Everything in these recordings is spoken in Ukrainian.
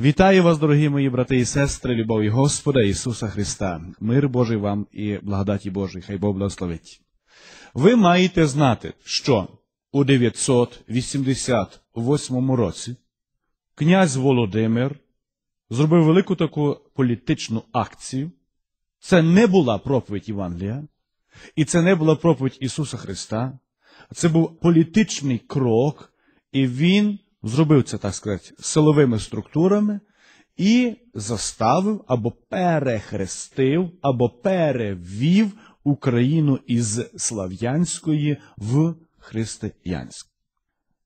Вітаю вас, дорогі мої брати і сестри, любові Господа Ісуса Христа, мир Божий вам і благодаті Божій, хай Бог благословить. Ви маєте знати, що у 988 році князь Володимир зробив велику таку політичну акцію. Це не була проповідь Євангелія, і це не була проповідь Ісуса Христа. Це був політичний крок, і він зробив це, так сказати, силовими структурами і заставив або перехрестив, або перевів Україну із слав'янської в християнську.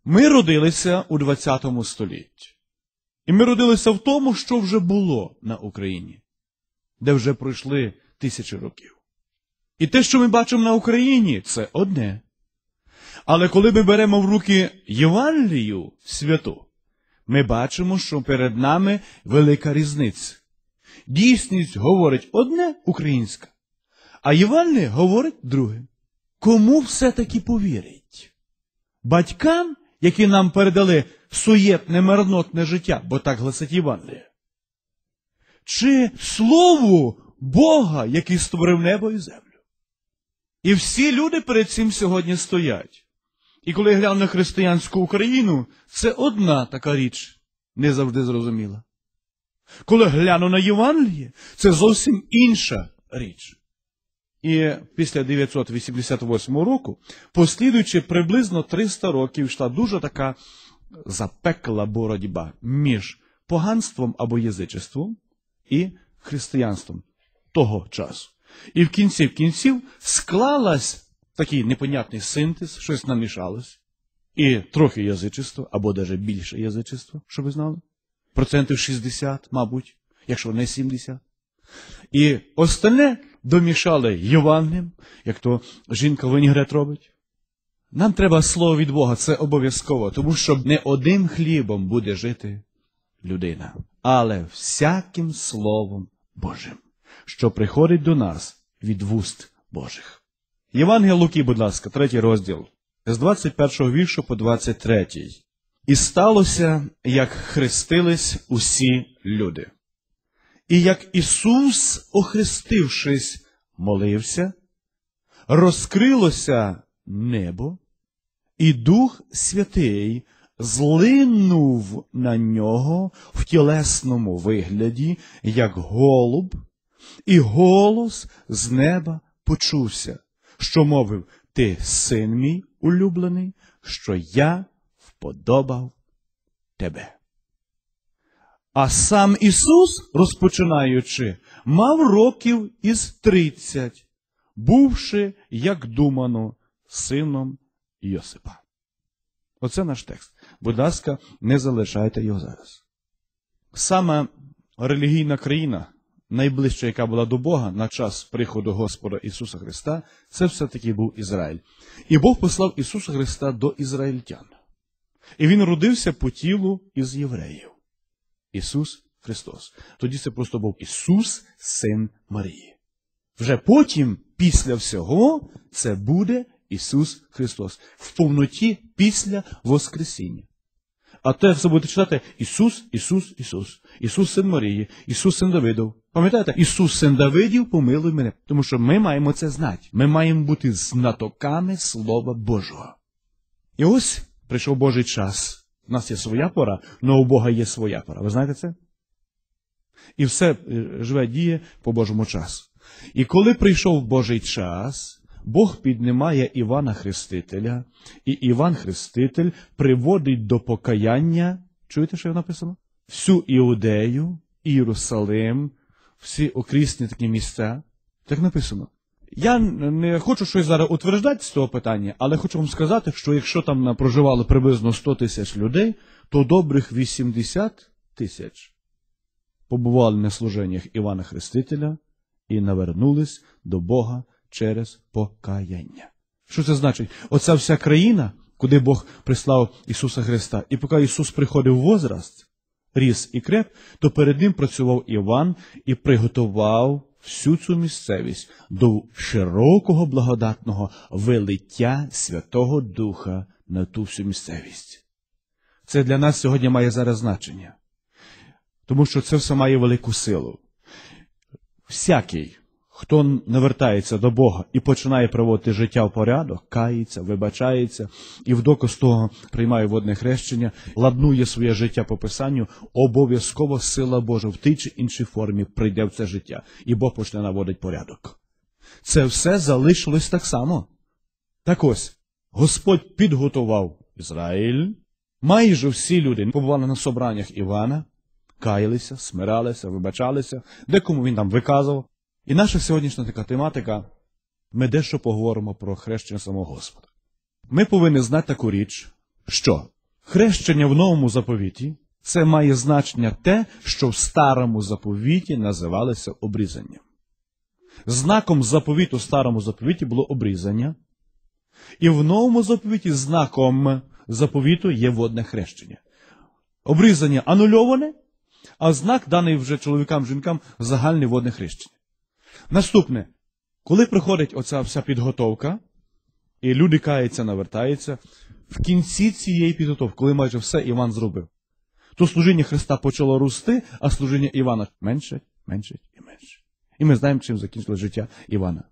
Ми родилися у ХХ столітті. І ми родилися в тому, що вже було на Україні, де вже пройшли тисячі років. І те, що ми бачимо на Україні, це одне. Але коли ми беремо в руки Євангелію святу, ми бачимо, що перед нами велика різниця. Дійсність говорить одне українська, а Євангеліє говорить друге. Кому все-таки повірить? Батькам, які нам передали суєтне марнотне життя, бо так гласить Євангеліє? Чи Слову Бога, який створив небо і землю? І всі люди перед цим сьогодні стоять. І коли я гляну на християнську Україну, це одна така річ, не завжди зрозуміла. Коли гляну на Євангеліє, це зовсім інша річ. І після 988 року, послідуючи приблизно 300 років, йшла дуже така запекла боротьба між поганством або язичеством і християнством того часу. І в кінці в кінців склалась такий непонятний синтез, щось намішалось. І трохи язичество, або навіть більше язичество, що ви знали? Процентів 60, мабуть, якщо не 70. І остальне домішали Євангелієм, як то жінка винігрет робить. Нам треба слово від Бога, це обов'язково, тому що не одним хлібом буде жити людина, але всяким Словом Божим, що приходить до нас від вуст Божих. Євангелія Луки, будь ласка, третій розділ, з 21 віршу по 23. І сталося, як хрестились усі люди. І як Ісус, охрестившись, молився, розкрилося небо, і Дух Святий злинув на нього в тілесному вигляді, як голуб, і голос з неба почувся, що мовив Ти син мій улюблений, що я вподобав тебе. А сам Ісус, розпочинаючи, мав років із тридцять, бувши, як думано, сином Йосипа. Оце наш текст. Будь ласка, не залишайте його зараз. Сама релігійна країна, найближча, яка була до Бога на час приходу Господа Ісуса Христа, це все-таки був Ізраїль. І Бог послав Ісуса Христа до ізраїльтян. І Він родився по тілу із євреїв. Ісус Христос. Тоді це просто був Ісус, Син Марії. Вже потім, після всього, це буде Ісус Христос. В повноті після Воскресіння. А те все будете читати Ісус, Ісус, Ісус, Ісус син Марії, Ісус син Давидов. Пам'ятаєте, Ісус син Давидів, помилуй мене. Тому що ми маємо це знати. Ми маємо бути знатоками Слова Божого. І ось прийшов Божий час. У нас є своя пора, але у Бога є своя пора. Ви знаєте це? І все живе діє по Божому часу. І коли прийшов Божий час, Бог піднімає Івана Хрестителя, і Іван Хреститель приводить до покаяння. Чуєте, що написано? Всю Іудею, Єрусалим, всі окрісні такі місця. Так написано. Я не хочу щось зараз утверждати з цього питання, але хочу вам сказати, що якщо там проживало приблизно 100 тисяч людей, то добрих 80 тисяч побували на служеннях Івана Хрестителя і навернулись до Бога через покаяння. Що це значить? Оця вся країна, куди Бог прислав Ісуса Христа, і поки Ісус приходив в возраст, ріс і креп, то перед ним працював Іван і приготував всю цю місцевість до широкого благодатного велиття Святого Духа на ту всю місцевість. Це для нас сьогодні має зараз значення. Тому що це все має велику силу. Всякий, хто навертається до Бога і починає проводити життя в порядок, кається, вибачається, і в доказ того приймає водне хрещення, ладнує своє життя по писанню, обов'язково сила Божа в тій чи іншій формі прийде в це життя, і Бог почне наводити порядок. Це все залишилось так само. Так ось, Господь підготував Ізраїль. Майже всі люди побували на собраннях Івана, каялися, смиралися, вибачалися, декому він там виказував. І наша сьогоднішня така тематика, ми дещо поговоримо про хрещення самого Господа. Ми повинні знати таку річ, що хрещення в новому заповіті це має значення те, що в старому заповіті називалося обрізанням. Знаком заповіту в старому заповіті було обрізання, і в новому заповіті знаком заповіту є водне хрещення. Обрізання анульоване, а знак даний вже чоловікам жінкам загальне водне хрещення. Наступне, коли приходить оця вся підготовка, і люди каються, навертаються, в кінці цієї підготовки, коли майже все Іван зробив, то служіння Христа почало рости, а служіння Івана менше, менше і менше. І ми знаємо, чим закінчилось життя Івана.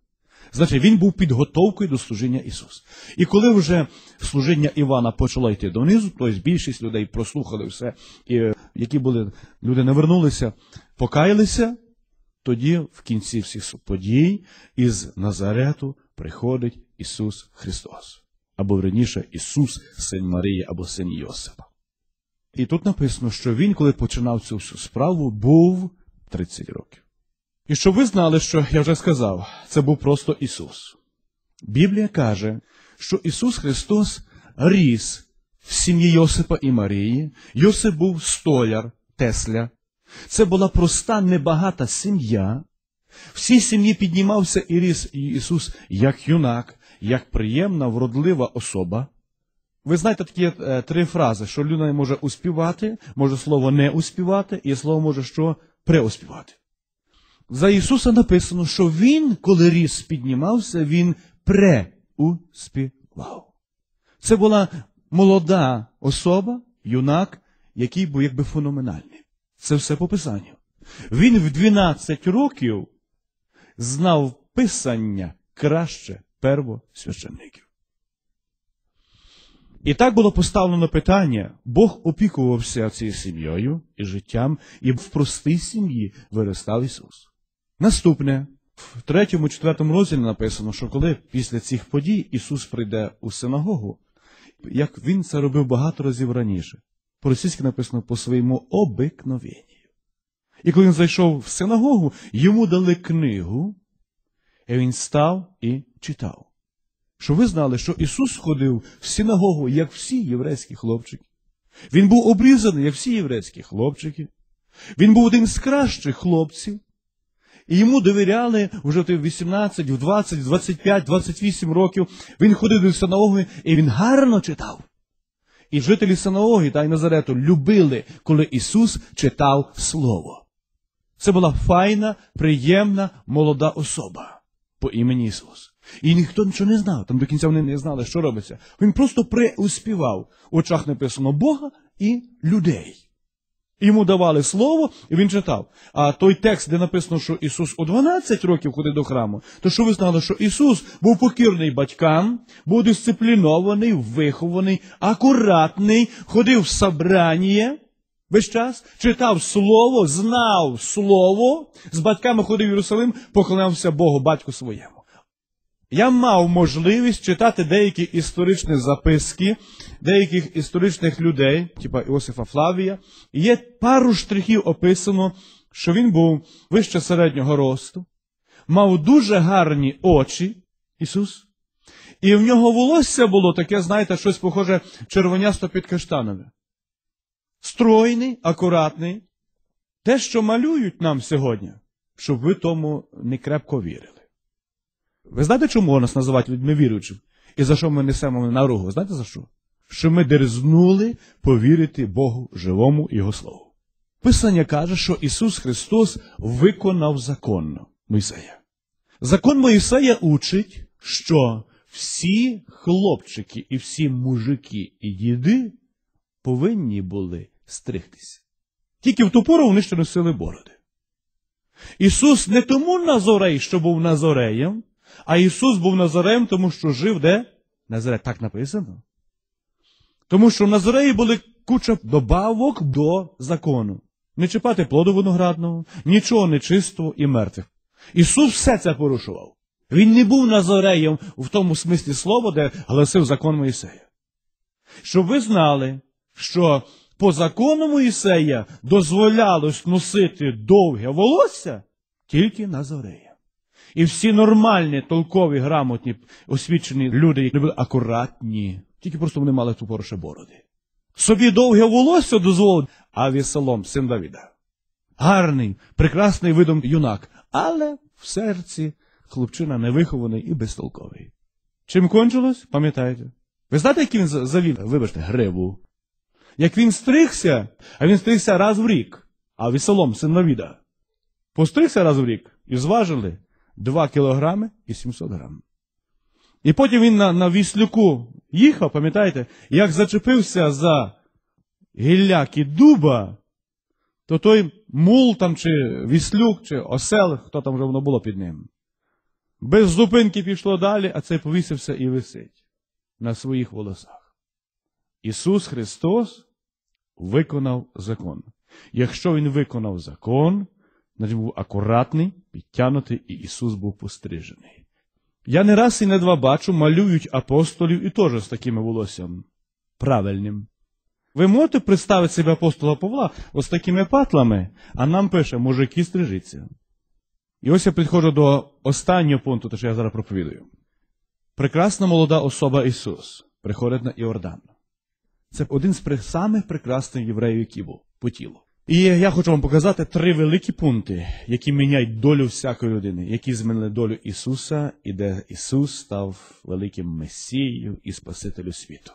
Значить, він був підготовкою до служіння Ісуса. І коли вже служіння Івана почало йти донизу, тобто більшість людей прослухали все, і які були, люди не вернулися, покаялися, тоді в кінці всіх подій із Назарету приходить Ісус Христос. Або верніше Ісус, син Марії, або син Йосипа. І тут написано, що він, коли починав цю всю справу, був 30 років. І щоб ви знали, що я вже сказав, це був просто Ісус. Біблія каже, що Ісус Христос ріс в сім'ї Йосипа і Марії. Йосип був столяр, Тесля. Це була проста, небагата сім'я. В цій сім'ї піднімався і ріс Ісус як юнак, як приємна, вродлива особа. Ви знаєте такі е, три фрази, що людина може успівати, може слово не успівати, і слово може що преуспівати. За Ісуса написано, що Він, коли ріс піднімався, Він преуспівав. Це була молода особа, юнак, який був якби феноменальний. Це все по Писанню. Він в 12 років знав Писання краще первосвященників. І так було поставлено питання: Бог опікувався цією сім'єю і життям, і в простій сім'ї виростав Ісус. Наступне, в третьому, четвертому розділі написано, що коли після цих подій Ісус прийде у синагогу, як Він це робив багато разів раніше, по-російськи написано по своєму обикновенню. І коли він зайшов в синагогу, йому дали книгу, і він став і читав. Що ви знали, що Ісус ходив в синагогу, як всі єврейські хлопчики. Він був обрізаний, як всі єврейські хлопчики. Він був один з кращих хлопців. І йому довіряли вже в 18, в 20, 25, 28 років. Він ходив до синагоги, і він гарно читав. І жителі синагоги та й Назарету любили, коли Ісус читав Слово. Це була файна, приємна, молода особа по імені Ісус. І ніхто нічого не знав, там до кінця вони не знали, що робиться. Він просто приуспівав. В очах написано Бога і людей. Йому давали слово, і він читав. А той текст, де написано, що Ісус у 12 років ходив до храму, то що ви знали, що Ісус був покірний батькам, був дисциплінований, вихований, акуратний, ходив в собрання весь час, читав Слово, знав Слово, з батьками ходив в Єрусалим, поклонявся Богу, батьку своєму. Я мав можливість читати деякі історичні записки деяких історичних людей, типа Іосифа Флавія, і є пару штрихів описано, що він був вище середнього росту, мав дуже гарні очі, Ісус, і в нього волосся було таке, знаєте, щось похоже червонясто під каштанове. Стройний, акуратний. Те, що малюють нам сьогодні, щоб ви тому не крепко вірили. Ви знаєте, чому нас називають людьми віруючим? І за що ми несемо наругу? Знаєте за що? Що ми дерзнули повірити Богу живому Його Слову. Писання каже, що Ісус Христос виконав законно Мойсея. Закон Моїсея учить, що всі хлопчики і всі мужики і діди повинні були стригтися. Тільки в ту пору вони ще носили бороди. Ісус не тому Назорей, що був Назореєм, а Ісус був Назареєм, тому що жив де? Назаре, так написано. Тому що в Назареї були куча добавок до закону. Не чіпати плоду виноградного, нічого нечистого і мертвих. Ісус все це порушував. Він не був Назареєм в тому смислі слова, де гласив закон Моїсея. Щоб ви знали, що по закону Моїсея дозволялось носити довге волосся тільки Назарея. І всі нормальні, толкові, грамотні, освічені люди, які були акуратні, тільки просто вони мали ту порше бороди. Собі довге волосся дозволив, а Вісалом, син Давіда. Гарний, прекрасний видом юнак, але в серці хлопчина невихований і безтолковий. Чим кончилось, пам'ятаєте? Ви знаєте, як він завів, вибачте, гриву? Як він стригся, а він стригся раз в рік, а Вісолом, син Давіда, постригся раз в рік і зважили 2 кілограми і 700 грам. І потім він на, на віслюку їхав, пам'ятаєте, як зачепився за гілляки дуба, то той мул там, чи віслюк, чи осел, хто там вже воно було під ним. Без зупинки пішло далі, а цей повісився і висить на своїх волосах. Ісус Христос виконав закон. Якщо Він виконав закон, значить був акуратний, підтягнутий, і Ісус був пострижений. Я не раз і не два бачу, малюють апостолів і теж з такими волоссям правильним. Ви можете представити себе апостола Павла ось такими патлами, а нам пише, мужики стрижіться. І ось я підходжу до останнього пункту, те, що я зараз проповідую. Прекрасна молода особа Ісус приходить на Іордан. Це один з самих прекрасних євреїв, який був по тілу. І я хочу вам показати три великі пункти, які міняють долю всякої людини, які змінили долю Ісуса, і де Ісус став великим Месією і Спасителю світу.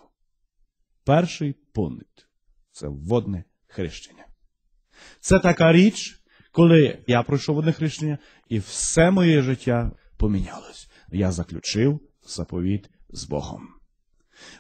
Перший пункт це водне хрещення. Це така річ, коли я пройшов водне хрещення, і все моє життя помінялось. Я заключив заповіт з Богом.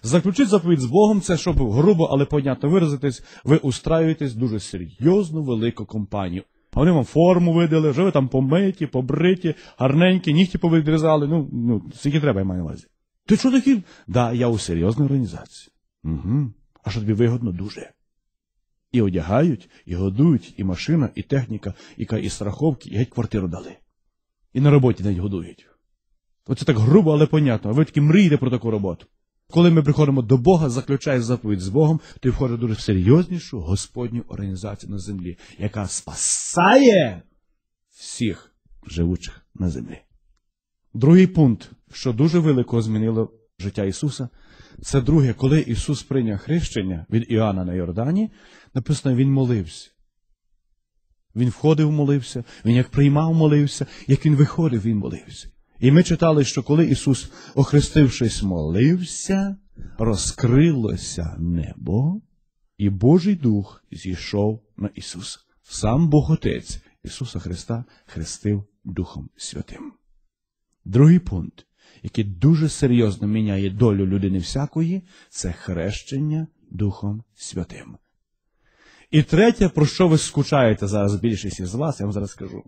Заключити заповідь з Богом, це щоб грубо, але понятно виразитись, ви устраюєтесь дуже серйозну велику компанію. А вони вам форму видали, вже ви там помиті, побриті, гарненькі, нігті повідрізали, ну, ну, скільки треба, я маю на увазі. Ти що такий? Да, я у серйозній організації. Угу. А що тобі вигодно дуже. І одягають, і годують, і машина, і техніка, і, і страховки, і геть квартиру дали. І на роботі навіть годують. Оце так грубо, але понятно. А ви таки мрієте про таку роботу. Коли ми приходимо до Бога, заключає заповідь з Богом, то входить дуже серйознішу Господню організацію на землі, яка спасає всіх живучих на землі. Другий пункт, що дуже велико змінило життя Ісуса, це друге, коли Ісус прийняв хрещення від Іоанна на Йордані, написано, Він молився. Він входив, молився, Він як приймав, молився, як Він виходив, Він молився. І ми читали, що коли Ісус, охрестившись, молився, розкрилося небо, і Божий Дух зійшов на Ісуса. Сам Бог Отець Ісуса Христа хрестив Духом Святим. Другий пункт, який дуже серйозно міняє долю людини всякої, це хрещення Духом Святим. І третє, про що ви скучаєте зараз більшість із вас, я вам зараз скажу.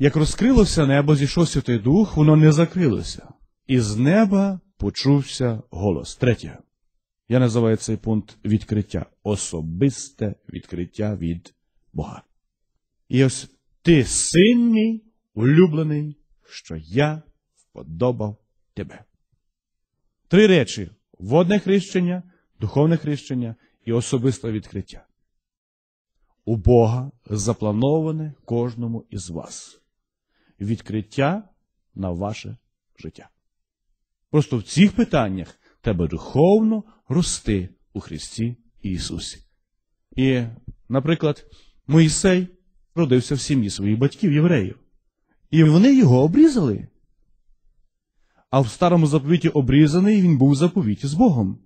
Як розкрилося небо, зійшов Святий Дух, воно не закрилося. І з неба почувся голос. Третє. Я називаю цей пункт відкриття. Особисте відкриття від Бога. І ось ти мій, улюблений, що я вподобав тебе. Три речі: водне хрещення, духовне хрещення і особисте відкриття. У Бога заплановане кожному із вас відкриття на ваше життя. Просто в цих питаннях треба духовно рости у Христі Ісусі. І, наприклад, Моїсей родився в сім'ї своїх батьків, євреїв. І вони його обрізали. А в старому заповіті обрізаний він був в заповіті з Богом.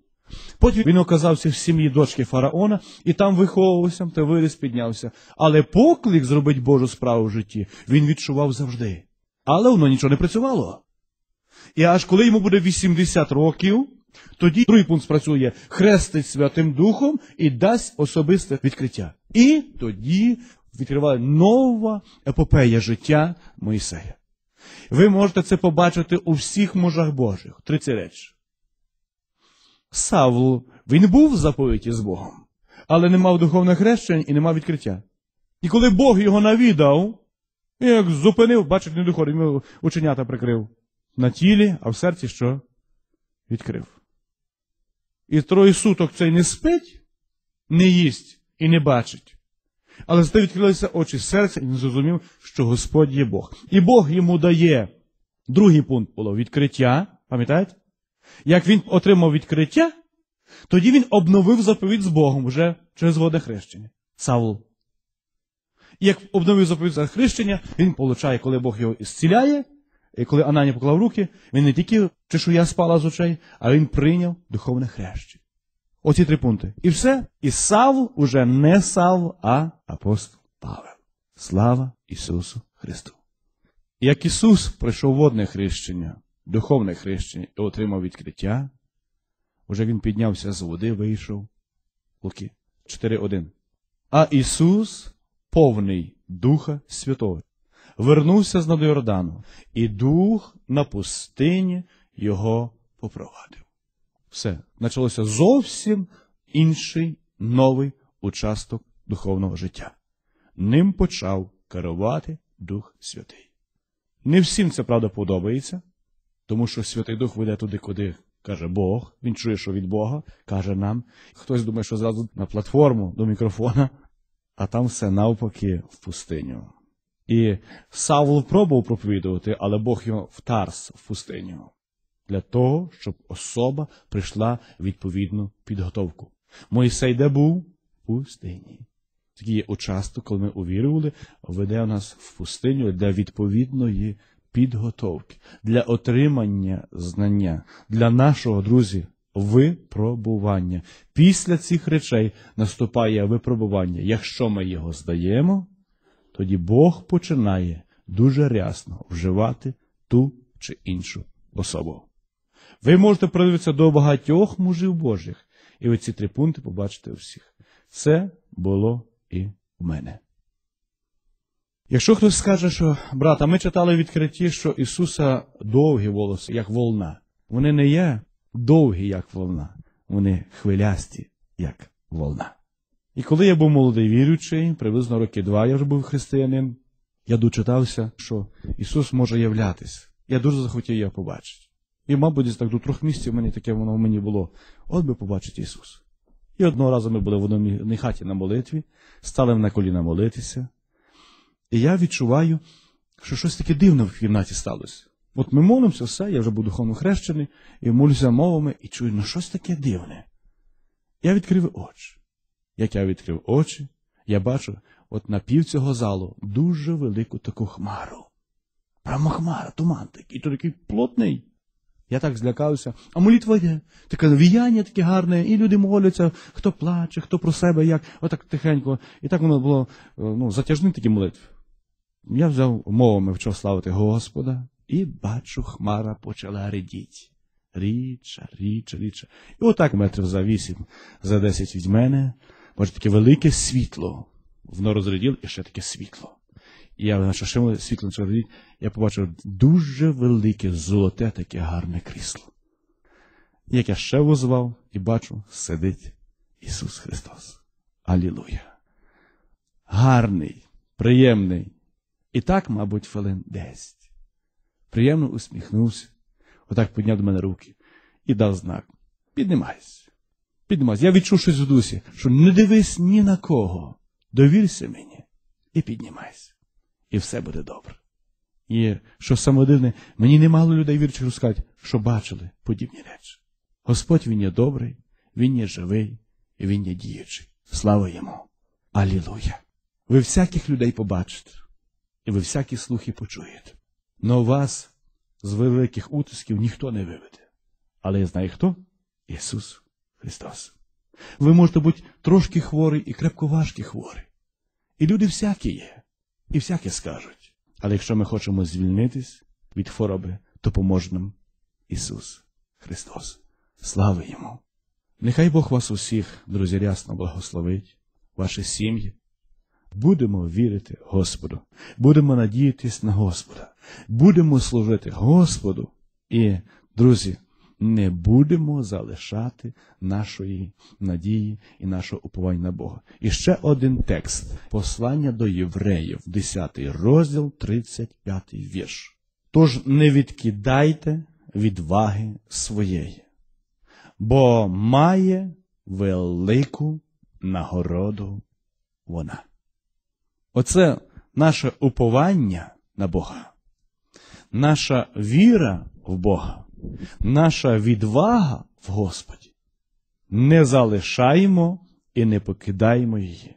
Потім він оказався в сім'ї дочки фараона і там виховувався, та виріс піднявся. Але поклик зробити Божу справу в житті він відчував завжди. Але воно нічого не працювало. І аж коли йому буде 80 років, Тоді другий пункт спрацює хрестить Святим Духом і дасть особисте відкриття. І тоді відкриває нова епопея життя Моїсея. Ви можете це побачити у всіх мужах Божих. Тридцять речі. Савл, він був в заповіті з Богом, але не мав духовних хрещень і не мав відкриття. І коли Бог його навідав, як зупинив, бачить, не доходить, йому ученята прикрив. На тілі, а в серці що? Відкрив. І троє суток цей не спить, не їсть і не бачить. Але зате відкрилися очі серця, і він зрозумів, що Господь є Бог. І Бог йому дає. Другий пункт було відкриття. Пам'ятаєте? Як він отримав відкриття, тоді він обновив заповідь з Богом вже через водне хрещення. Савл. І як обновив заповідь за хрещення, він получає, коли Бог його ісціляє, і коли Анані поклав руки, він не тільки чешуя спала з очей, а він прийняв духовне хрещення. Оці три пункти. І все. І Савл уже не Савл, а апостол Павел. Слава Ісусу Христу. Як Ісус пройшов водне хрещення, духовне хрещення і отримав відкриття, уже Він піднявся з води, вийшов. Луки 4.1. А Ісус, повний Духа Святого, вернувся з над Йордану, і Дух на пустині Його попровадив. Все, почалося зовсім інший новий участок духовного життя. Ним почав керувати Дух Святий. Не всім це правда подобається, тому що Святий Дух веде туди, куди каже Бог. Він чує, що від Бога, каже нам. Хтось думає, що зразу на платформу до мікрофона, а там все навпаки в пустиню. І Савл пробував проповідувати, але Бог його втарс в пустиню для того, щоб особа прийшла відповідну підготовку. Мойсей де був? В пустині. Такий є участок, коли ми увірували, веде нас в пустиню для відповідної підготовки, для отримання знання, для нашого, друзі, випробування. Після цих речей наступає випробування. Якщо ми його здаємо, тоді Бог починає дуже рясно вживати ту чи іншу особу. Ви можете придивитися до багатьох мужів Божих, і ви ці три пункти побачите у всіх. Це було і в мене. Якщо хтось скаже, що брата, ми читали в відкритті, що Ісуса довгі волоси, як волна. Вони не є довгі, як волна, вони хвилясті, як волна. І коли я був молодий віруючий, приблизно роки два я вже був християнин, я дочитався, що Ісус може являтись. Я дуже захотів його побачити. І, мабуть, десь так до трьох місяців мені таке воно в мені було. От би побачити Ісус. І одного разу ми були в одній хаті на молитві, стали на коліна молитися. І я відчуваю, що щось таке дивне в кімнаті сталося. От ми молимося, все, я вже був духовно хрещений, і молюся мовами, і чую, ну щось таке дивне. Я відкрив очі. Як я відкрив очі, я бачу, от на пів цього залу дуже велику таку хмару. Прямо хмара, туман такий, то такий плотний. Я так злякався. А молитва є. Таке віяння таке гарне, і люди моляться, хто плаче, хто про себе, як, отак тихенько. І так воно було ну, затяжні такі молитви. Я взяв мовами вчав славити Господа, і бачу, хмара почала рідіть. Рідша, рідша, рідша. І отак метрів за вісім, за десять від мене, бачу, таке велике світло. Воно розряділо і ще таке світло. І я на ще світло чоловік, я побачив дуже велике золоте таке гарне крісло. Як я ще возвав і бачу, сидить Ісус Христос. Алілуя. Гарний, приємний. І так, мабуть, хвилин десять. Приємно усміхнувся, отак підняв до мене руки і дав знак. Піднімайся. Піднімайся. Я відчув щось в дусі, що не дивись ні на кого. Довірся мені і піднімайся і все буде добре. І що саме дивне, мені немало людей віручих розказати, що бачили подібні речі. Господь Він є добрий, Він є живий Він є діючий. Слава йому! Алілуя! Ви всяких людей побачите, і ви всякі слухи почуєте. Но вас з великих утисків ніхто не виведе. Але я знаю хто? Ісус Христос. Ви можете бути трошки хворий і крепко важкі хворі. І люди всякі є і всяке скажуть. Але якщо ми хочемо звільнитись від хвороби, то поможе нам Ісус Христос. Слава йому! Нехай Бог вас усіх, друзі, рясно благословить, ваші сім'ї. Будемо вірити Господу, будемо надіятись на Господа, будемо служити Господу і, друзі, не будемо залишати нашої надії і нашого уповання на Бога. І ще один текст послання до євреїв, 10 розділ, 35 вірш. Тож не відкидайте відваги своєї, бо має велику нагороду вона. Оце наше уповання на Бога, наша віра в Бога, наша відвага в Господі. Не залишаємо і не покидаємо її.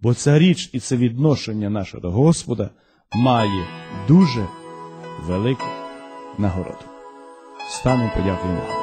Бо ця річ і це відношення наше до Господа має дуже велику нагороду. Станемо подякуємо.